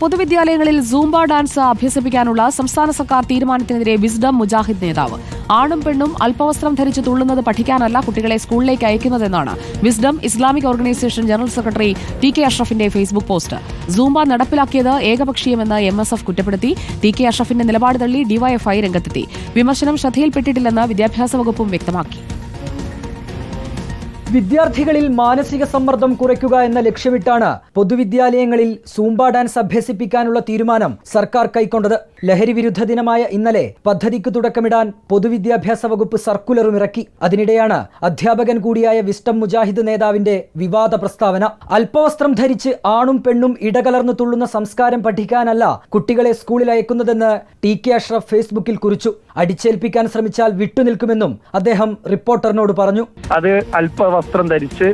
പൊതുവിദ്യാലയങ്ങളിൽ Zumba dance അഭ്യസിപ്പിക്കാനുള്ള സംസ്ഥാന സർക്കാർ തീരുമാനത്തിനെതിരെ വിസ്ഡം മുജാഹിദ് നേതാവ്. ആണും പെണ്ണും അല്പവസ്ത്രം ധരിച്ച് തുള്ളുന്നത് പഠിക്കാനല്ല കുട്ടികളെ സ്കൂളിലേക്ക് അയക്കുന്നതെന്നാണ് wisdom Islamic organisation general secretary T K അഷ്റഫിന്റെ Facebook post. Zumba നടപ്പിലാക്കിയത് ഏകപക്ഷീയമെന്ന് എം എസ് എഫ് കുറ്റപ്പെടുത്തി. ടി കെ അഷ്റഫിന്റെ നിലപാട് തള്ളി ഡിവൈഎഫ്ഐ രംഗത്തെത്തി. വിമർശനം ശ്രദ്ധയിൽപ്പെട്ടിട്ടില്ലെന്ന് വിദ്യാഭ്യാസ വകുപ്പും വ്യക്തമാക്കി. വിദ്യാർത്ഥികളിൽ മാനസിക സമ്മർദ്ദം കുറയ്ക്കുക എന്ന ലക്ഷ്യമിട്ടാണ് പൊതുവിദ്യാലയങ്ങളിൽ സൂംബ ഡാൻസ് അഭ്യസിപ്പിക്കാനുള്ള തീരുമാനം സർക്കാർ കൈക്കൊണ്ടത്. ലഹരി വിരുദ്ധ ദിനമായ ഇന്നലെ പദ്ധതിക്ക് തുടക്കമിടാൻ പൊതുവിദ്യാഭ്യാസ വകുപ്പ് സർക്കുലറും ഇറക്കി. അതിനിടെയാണ് അധ്യാപകൻ കൂടിയായ വിസ്റ്റം മുജാഹിദ് നേതാവിന്റെ വിവാദ പ്രസ്താവന. അല്പവസ്ത്രം ധരിച്ച് ആണും പെണ്ണും ഇടകലർന്നു തുള്ളുന്ന സംസ്കാരം പഠിക്കാനല്ല കുട്ടികളെ സ്കൂളിൽ അയക്കുന്നതെന്ന് ടി കെ അഷ്റഫ് ഫേസ്ബുക്കിൽ കുറിച്ചു. അടിച്ചേൽപ്പിക്കാൻ ശ്രമിച്ചാൽ വിട്ടുനിൽക്കുമെന്നും അദ്ദേഹം റിപ്പോർട്ടറിനോട് പറഞ്ഞു. അത് അല്പ വസ്ത്രം ധരിച്ച്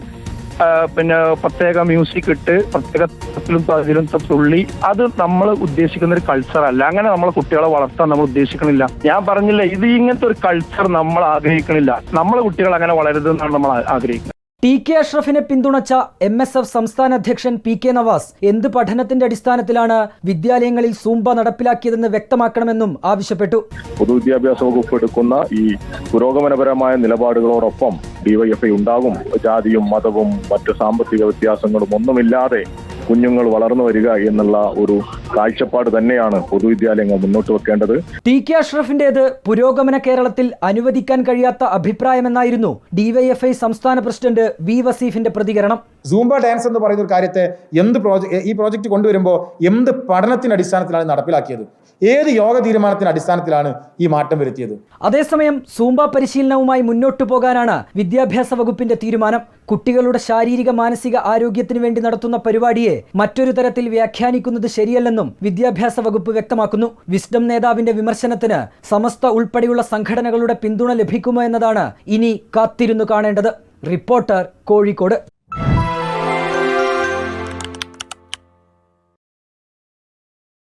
പിന്നെ പ്രത്യേക മ്യൂസിക് ഇട്ട് പ്രത്യേക തരത്തിലും അതിലും തുള്ളി. അത് നമ്മൾ ഉദ്ദേശിക്കുന്ന ഒരു കൾച്ചർ അല്ല. അങ്ങനെ നമ്മളെ കുട്ടികളെ വളർത്താൻ നമ്മൾ ഉദ്ദേശിക്കണില്ല. ഞാൻ പറഞ്ഞില്ല ഇത് ഇങ്ങനത്തെ ഒരു കൾച്ചർ നമ്മൾ ആഗ്രഹിക്കണില്ല. നമ്മളെ കുട്ടികൾ അങ്ങനെ വളരുതെന്നാണ് നമ്മൾ ആഗ്രഹിക്കുന്നത്. ടി കെ അഷ്റഫിനെ പിന്തുണച്ച എം എസ് എഫ് സംസ്ഥാന അധ്യക്ഷൻ പി കെ നവാസ് എന്ത് പഠനത്തിന്റെ അടിസ്ഥാനത്തിലാണ് വിദ്യാലയങ്ങളിൽ സൂംബ നടപ്പിലാക്കിയതെന്ന് വ്യക്തമാക്കണമെന്നും ആവശ്യപ്പെട്ടു. പൊതുവിദ്യാഭ്യാസ വകുപ്പ് എടുക്കുന്ന ഈ പുരോഗമനപരമായ നിലപാടുകളോടൊപ്പം ഡിവൈഎഫ്ഐ ഉണ്ടാകും ജാതിയും മതവും മറ്റു സാമ്പത്തിക വ്യത്യാസങ്ങളും ഒന്നുമില്ലാതെ കുഞ്ഞുങ്ങൾ വളർന്നു വരിക എന്നുള്ള ഒരു കാഴ്ചപ്പാട് തന്നെയാണ് പൊതുവിദ്യാലയങ്ങൾ മുന്നോട്ട് വെക്കേണ്ടത്. ടി കെ അഷ്റഫിന്റേത് പുരോഗമന കേരളത്തിൽ അനുവദിക്കാൻ കഴിയാത്ത അഭിപ്രായമെന്നായിരുന്നു ഡിവൈഎഫ്ഐ സംസ്ഥാന പ്രസിഡന്റ് വി വസീഫിന്റെ പ്രതികരണം. സൂംബ ഡാൻസ് എന്ന് പറയുന്ന ഒരു കാര്യത്തെ എന്ത് പ്രോജക്റ്റ് ഈ പ്രോജക്റ്റ് കൊണ്ടുവരുമ്പോൾ എന്ത് പഠനത്തിന് അടിസ്ഥാനത്തിലാണ് നടപ്പിലാക്കിയത്? ഏത് യോഗ തീരുമാനത്തിന്റെ അടിസ്ഥാനത്തിലാണ് ഈ മാറ്റം വരുത്തിയത്? അതേസമയം സൂംബ പരിശീലനവുമായി മുന്നോട്ടു പോകാനാണ് വിദ്യാഭ്യാസ വകുപ്പിന്റെ തീരുമാനം. കുട്ടികളുടെ ശാരീരിക മാനസിക ആരോഗ്യത്തിന് വേണ്ടി നടത്തുന്ന പരിപാടിയെ മറ്റൊരു തരത്തിൽ വ്യാഖ്യാനിക്കുന്നത് ശരിയല്ലെന്നും വിദ്യാഭ്യാസ വകുപ്പ് വ്യക്തമാക്കുന്നു. വിസ്ഡം നേതാവിന്റെ വിമർശനത്തിന് സമസ്ത ഉൾപ്പെടെയുള്ള സംഘടനകളുടെ പിന്തുണ ലഭിക്കുമോ എന്നതാണ് ഇനി കാത്തിരുന്നു കാണേണ്ടത്. റിപ്പോർട്ടർ കോഴിക്കോട്.